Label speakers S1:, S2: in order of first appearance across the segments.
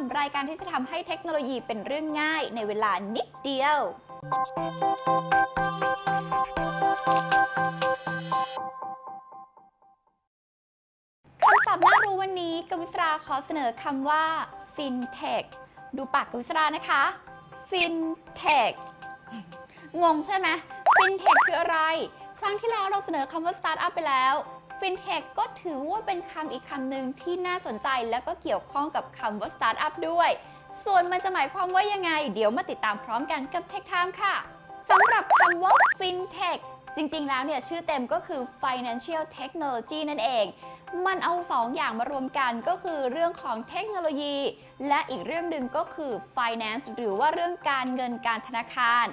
S1: มรายการที่จะทำให้เทคโนโลยีเป็นเรื่องง่ายในเวลานิดเดียว คำศัพท์น่ารู้วันนี้กวิศราขอเสนอคำว่า fintech ดูปากกวิศรานะคะ fintech งงใช่ไหม fintech คืออะไร ครั้งที่แล้วเราเสนอคำว่า startup ไปแล้ว ฟินเทคก็ถือว่าเป็นคำอีกคำหนึ่งที่น่าสนใจแล้วก็เกี่ยวข้องกับคำว่าสตาร์ทอัพด้วย ส่วนมันจะหมายความว่ายังไง เดี๋ยวมาติดตามพร้อมกันกับ Tech Time ค่ะสำหรับคำว่า fintech จริงๆ แล้วเนี่ยชื่อเต็มก็คือ financial technology นั่นเอง มันเอาสองอย่างมารวมกันก็คือเรื่องของเทคโนโลยี และอีกเรื่องหนึ่งก็คือ finance หรือว่าเรื่องการเงินการธนาคาร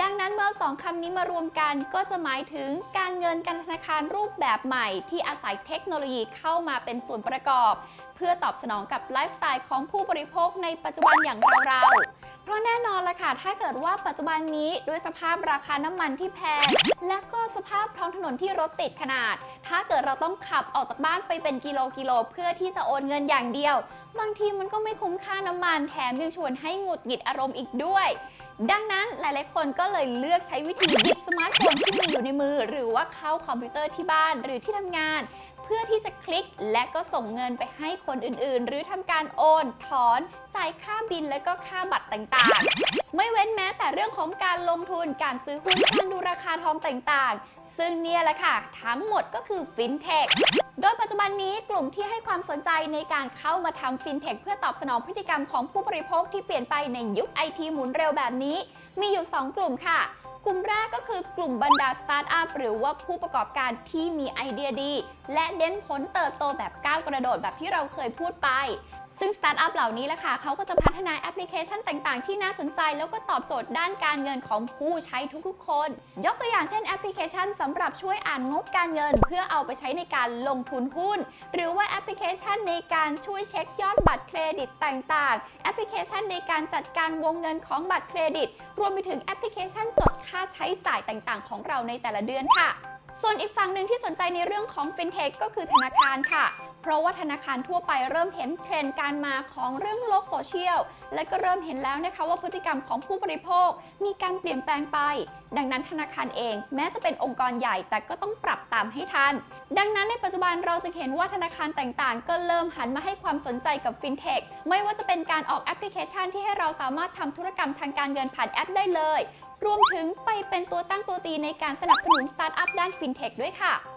S1: ดังนั้นเมื่อสองคำนี้มารวมกันก็จะหมายถึงการเงินการธนาคารรูปแบบใหม่ ที่อาศัยเทคโนโลยีเข้ามาเป็นส่วนประกอบ เพื่อตอบสนองกับไลฟ์สไตล์ของผู้บริโภคในปัจจุบันอย่างเราๆ เพราะแน่นอนละค่ะ ถ้าเกิดว่าปัจจุบันนี้ด้วยสภาพราคาน้ำมันที่แพง และก็สภาพท้องถนนที่รถติดขนาด ถ้าเกิดเราต้องขับออกจากบ้านไปเป็นกิโลกิโลเพื่อที่จะโอนเงินอย่างเดียว บางทีมันก็ไม่คุ้มค่าน้ำมันแถมยังชวนให้หงุดหงิดอารมณ์อีกด้วยดังนั้นหลายๆ คนก็เลยเลือกใช้วิธีหยิบสมาร์ทโฟนที่มีอยู่ในมือ หรือว่าเข้าคอมพิวเตอร์ที่บ้านหรือที่ทำงาน พื่อที่จะคลิกและก็ส่งเงินไปให้คนอื่นๆ หรือทำการโอนถอนจ่ายค่าบินและก็ค่าบัตรต่างๆ ไม่เว้นแม้แต่เรื่องของการลงทุนการซื้อหุ้นการดูราคาทองต่างๆ ซึ่งเนี่ยแหละค่ะ ทั้งหมดก็คือฟินเทคโดยปัจจุบันนี้กลุ่มที่ให้ความสนใจในการเข้ามาทำฟินเทคเพื่อตอบสนองพฤติกรรมของผู้บริโภคที่เปลี่ยนไปในยุคไอทีหมุนเร็วแบบนี้ มีอยู่ 2 กลุ่มค่ะ กลุ่มแรกก็คือกลุ่มบรรดาสตาร์ทอัพหรือว่าผู้ประกอบการที่มีไอเดียดี และเด่นผลเติบโตแบบก้าวกระโดดแบบที่เราเคยพูดไป ซึ่งสตาร์ทอัพเหล่านี้แหละค่ะเขาก็จะพัฒนาแอปพลิเคชันต่างๆ ที่น่าสนใจ แล้วก็ตอบโจทย์ด้านการเงินของผู้ใช้ทุกๆ คน ยกตัวอย่างเช่นแอปพลิเคชันสำหรับช่วยอ่านงบการเงิน เพื่อเอาไปใช้ในการลงทุนหุ้น หรือว่าแอปพลิเคชันในการช่วยเช็คยอดบัตรเครดิตต่างๆ แอปพลิเคชันในการจัดการวงเงินของบัตรเครดิต รวมไปถึงแอปพลิเคชันจดค่าใช้จ่ายต่างๆ ของเราในแต่ละเดือนค่ะส่วนอีกฝั่งหนึ่งที่สนใจในเรื่องของฟินเทคก็คือธนาคารค่ะ เพราะว่าธนาคารทั่วไปเริ่มเห็นเทรนด์การมาของเรื่องโลกโซเชียล และก็เริ่มเห็นแล้วนะคะว่าพฤติกรรมของผู้บริโภค มีการเปลี่ยนแปลงไป ดังนั้นธนาคารเอง แม้จะเป็นองค์กรใหญ่แต่ก็ต้องปรับตามให้ทัน ดังนั้นในปัจจุบันเราจะเห็นว่าธนาคารต่างๆ ก็เริ่มหันมาให้ความสนใจกับฟินเทคไม่ว่าจะเป็นการออกแอปพลิเคชันที่ให้เราสามารถทำธุรกรรมทางการเงินผ่านแอปได้เลย รวมถึงไปเป็นตัวตั้งตัวตีในการสนับสนุนสตาร์ทอัพด้านฟินเทคด้วยค่ะ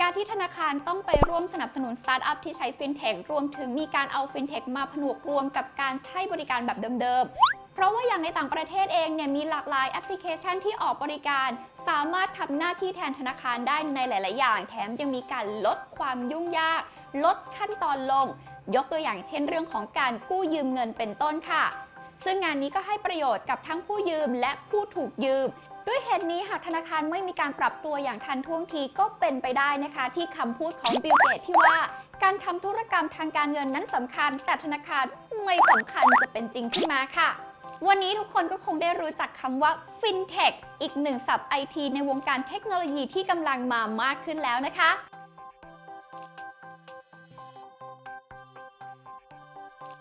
S1: การที่ธนาคารต้องไปร่วมสนับสนุนสตาร์ทอัพที่ใช้ฟินเทครวมถึงมีการเอาฟินเทคมาผนวกรวมกับการให้บริการแบบเดิมๆ เพราะว่าอย่างในต่างประเทศเองเนี่ยมีหลากหลายแอปพลิเคชันที่ออกบริการ สามารถทำหน้าที่แทนธนาคารได้ในหลาย ๆ อย่าง แถมยังมีการลดความยุ่งยาก ลดขั้นตอนลง ยกตัวอย่างเช่นเรื่องของการกู้ยืมเงินเป็นต้นค่ะ ซึ่งงานนี้ก็ให้ประโยชน์กับทั้งผู้ยืมและผู้ถูกยืม ด้วยเหตุนี้หากธนาคารไม่มีการปรับตัวอย่างทันท่วงทีก็เป็นไปได้นะคะ ที่คำพูดของบิลเกตที่ว่าการทำธุรกรรมทางการเงินนั้นสำคัญ แต่ธนาคารไม่สำคัญจะเป็นจริงขึ้นมาค่ะ วันนี้ทุกคนก็คงได้รู้จักคำว่า FinTech อีกหนึ่งศัพท์ไอทีในวงการเทคโนโลยีที่กำลังมามากขึ้นแล้วนะคะ